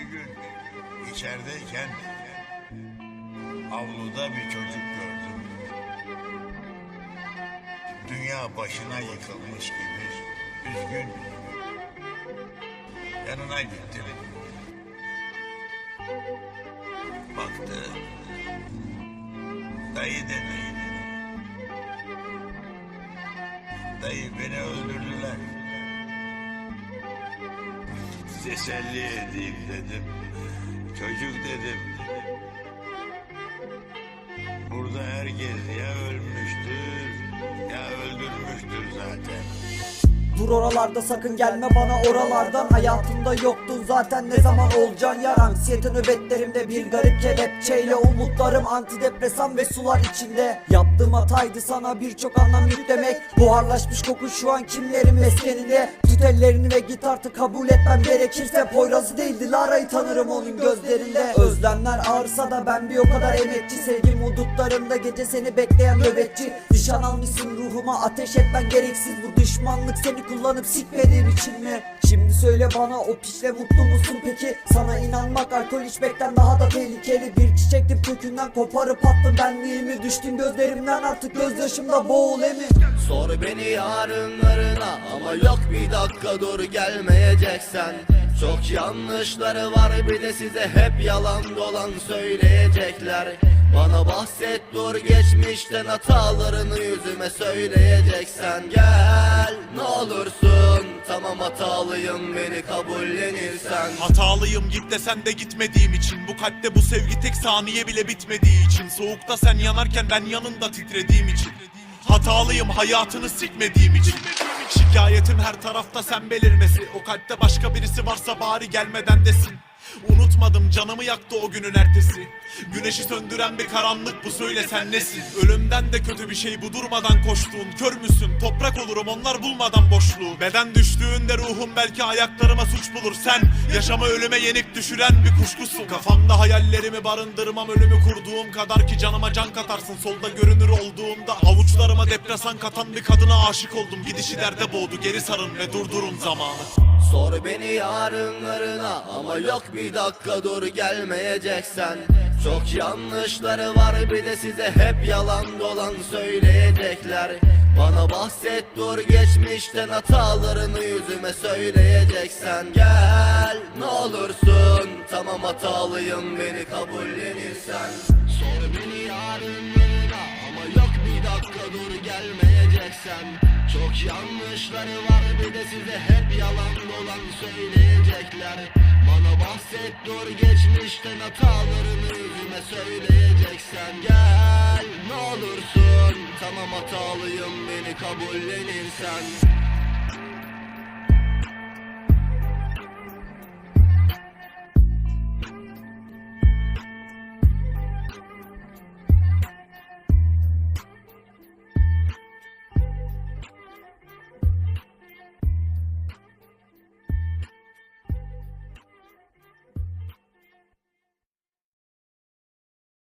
Bir gün içerideyken avluda bir çocuk gördüm. Dünya başına yıkılmış gibi üzgün. Yanına gittim. Baktı. Dayı dedi. Dayı beni öldürdüler. Teselli edeyim dedim. Çocuk dedim. Burada herkes ya ölmüştür ya öldürmüştür zaten. Dur oralarda sakın gelme bana oralardan Hayatımda yoktun zaten ne zaman olacaksın? Yar Anksiyete nöbetlerimde bir garip kelepçeyle Umutlarım antidepresan ve sular içinde. Yaptığım hataydı sana birçok anlam yüklemek. Buharlaşmış koku şu an kimlerin meskeninde? Tut ellerini ve git artık kabul etmem gerekirse. Poyraz'ı değil Dilara'yı tanırım onun gözlerinde. Özlemler ağırsa da ben bir o kadar emekçi. Sevgim hudutlarımda gece seni bekleyen nöbetçi. Nişan almışsın ruhuma ateş etmen gereksiz. Bu düşmanlık seni kullanıp sikmediğim için mi? Şimdi söyle bana o piçle mutlu musun peki? Sana inanmak alkol içmekten daha da tehlikeli. Bir çiçekti kökünden koparıp attın benliğimi Düştün gözlerimden artık gözyaşımda boğul emin Sor beni yarınlarına ama yok bir dakika dur gelmeyeceksen. Çok yanlışları var bir de size hep yalan dolan söyleyecekler. Bana bahset dur geçmişten hatalarını yüzüme söyleyeceksen. Gel ne olursun tamam hatalıyım beni kabullenirsen. Hatalıyım git desen de gitmediğim için. Bu kalpte bu sevgi tek saniye bile bitmediği için. Soğukta sen yanarken ben yanında titrediğim için. Hatalıyım hayatını sikmediğim için. Şikayetim her tarafta sen belirmesi. O kalpte başka birisi varsa bari gelmeden desin Unutmadım canımı yaktı o günün ertesi. Güneşi söndüren bir karanlık bu söyle sen nesin? Ölümden de kötü bir şey bu durmadan koştuğun. Kör müsün? Toprak olurum onlar bulmadan boşluğu. Beden düştüğünde ruhum belki ayaklarıma suç bulur. Sen yaşamı ölüme yenik düşüren bir kuşkusun. Kafamda hayallerimi barındırmam ölümü kurduğum kadar ki Canıma can katarsın. Solda görünür olduğumda Avuçlarıma depresan katan bir kadına aşık oldum. Gidişi derde boğdu geri sarın ve durdurun zamanı Sor beni yarınlarına ama yok bir dakika dur gelmeyeceksen. Çok yanlışları var bir de size hep yalan dolan söyleyecekler. Bana bahset dur geçmişten hatalarını yüzüme söyleyeceksen. Gel ne olursun tamam hatalıyım beni kabullenirsen dur gelmeyeceksen çok yanlışları var bir de size hep yalan dolan söyleyecekler. Bana bahset dur geçmişten hatalarını yüzüme söyleyeceksen. Gel ne olursun tamam hatalıyım beni kabullenirsen